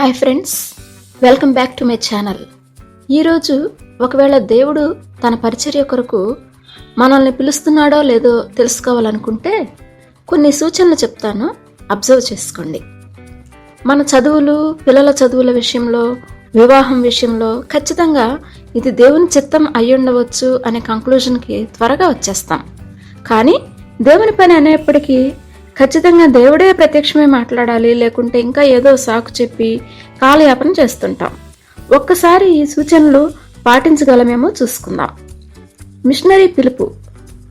Hi friends welcome back to my channel. ఈరోజు ఒకవేళ దేవుడు తన పరిచర్య కొరకు మనల్ని పిలుస్తున్నాడో లేదో తెలుసుకోవాలనుకుంటే కొన్ని సూచనలు చెప్తాను. అబ్జర్వ్ చేసుకోండి. మన చదువులు పిల్లల చదువుల విషయంలో వివాహం విషయంలో ఖచ్చితంగా ఇది దేవుని చిత్తం అయ్యుండవచ్చు అనే కంక్లూజన్కి త్వరగా వచ్చేస్తాం. కానీ దేవుని పని అనేప్పటికీ ఖచ్చితంగా దేవుడే ప్రత్యక్షమై మాట్లాడాలి లేకుంటే ఇంకా ఏదో సాకు చెప్పి కాలయాపన చేస్తుంటాం. ఒక్కసారి ఈ సూచనలు పాటించగలమేమో చూసుకుందాం. మిషనరీ పిలుపు.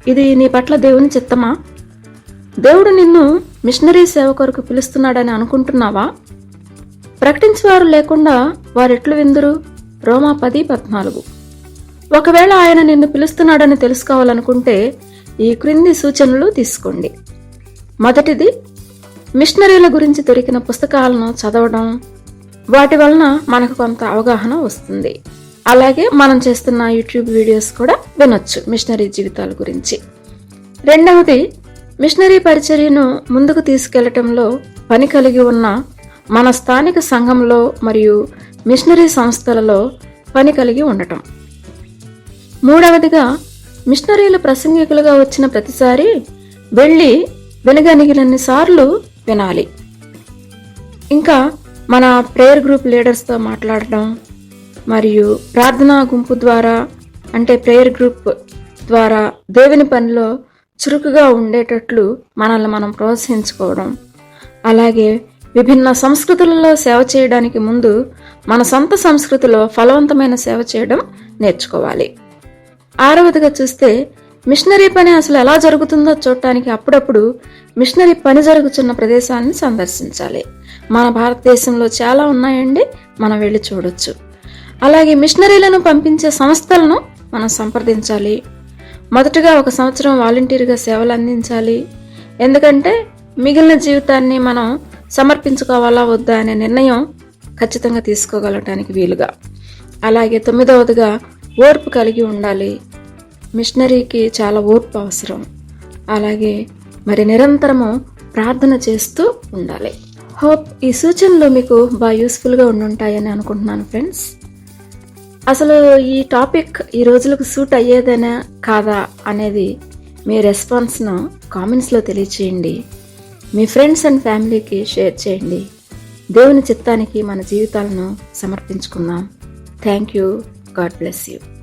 ఇది నీ పట్ల దేవుని చిత్తమా? దేవుడు నిన్ను మిషనరీ సేవ కొరకు పిలుస్తున్నాడని అనుకుంటున్నావా? ప్రకటించేవారు లేకుండా వారెట్లు విందురు? రోమా పది పద్నాలుగు. ఒకవేళ ఆయన నిన్ను పిలుస్తున్నాడని తెలుసుకోవాలనుకుంటే ఈ క్రింది సూచనలు తీసుకోండి. మొదటిది మిషనరీల గురించి దొరికిన పుస్తకాలను చదవడం. వాటి వలన మనకు కొంత అవగాహన వస్తుంది. అలాగే మనం చేస్తున్న యూట్యూబ్ వీడియోస్ కూడా వినొచ్చు మిషనరీ జీవితాల గురించి. రెండవది మిషనరీ పరిచర్యను ముందుకు తీసుకెళ్ళటంలో పని కలిగి ఉన్న మన స్థానిక సంఘంలో మరియు మిషనరీ సంస్థలలో పని కలిగి ఉండటం. మూడవదిగా మిషనరీలు ప్రసంగికులుగా వచ్చిన ప్రతిసారి వెళ్ళి వినగలిగినన్ని సార్లు వినాలి. ఇంకా మన ప్రేయర్ గ్రూప్ లీడర్స్తో మాట్లాడడం మరియు ప్రార్థనా గుంపు ద్వారా అంటే ప్రేయర్ గ్రూప్ ద్వారా దేవుని పనిలో చురుకుగా ఉండేటట్లు మనల్ని మనం ప్రోత్సహించుకోవడం అలాగే విభిన్న సంస్కృతులలో సేవ చేయడానికి ముందు మన సొంత సంస్కృతిలో ఫలవంతమైన సేవ చేయడం నేర్చుకోవాలి. ఆరవదిగా చూస్తే మిషనరీ పని అసలు ఎలా జరుగుతుందో చూడటానికి అప్పుడప్పుడు మిషనరీ పని జరుగుతున్న ప్రదేశాలను సందర్శించాలి. మన భారతదేశంలో చాలా ఉన్నాయండి మనం వెళ్ళి చూడొచ్చు. అలాగే మిషనరీలను పంపించే సంస్థలను మనం సంప్రదించాలి. మొదటగా ఒక సంవత్సరం వాలంటీర్గా సేవలు అందించాలి. ఎందుకంటే మిగిలిన జీవితాన్ని మనం సమర్పించుకోవాలా వద్దా అనే నిర్ణయం ఖచ్చితంగా తీసుకోగలటానికి వీలుగా. అలాగే తొమ్మిదవదిగా ఓర్పు కలిగి ఉండాలి. మిషనరీకి చాలా ఓర్పు అవసరం. అలాగే మరి నిరంతరము ప్రార్థన చేస్తూ ఉండాలి. హోప్ ఈ సూచనలు మీకు బాగా యూస్ఫుల్గా ఉండుంటాయని అనుకుంటున్నాను ఫ్రెండ్స్. అసలు ఈ టాపిక్ ఈ రోజులకు సూట్ అయ్యేదేనా కాదా అనేది మీ రెస్పాన్స్ను కామెంట్స్లో తెలియచేయండి. మీ ఫ్రెండ్స్ అండ్ ఫ్యామిలీకి షేర్ చేయండి. దేవుని చిత్తానికి మన జీవితాలను సమర్పించుకుందాం. Thank you. God bless you.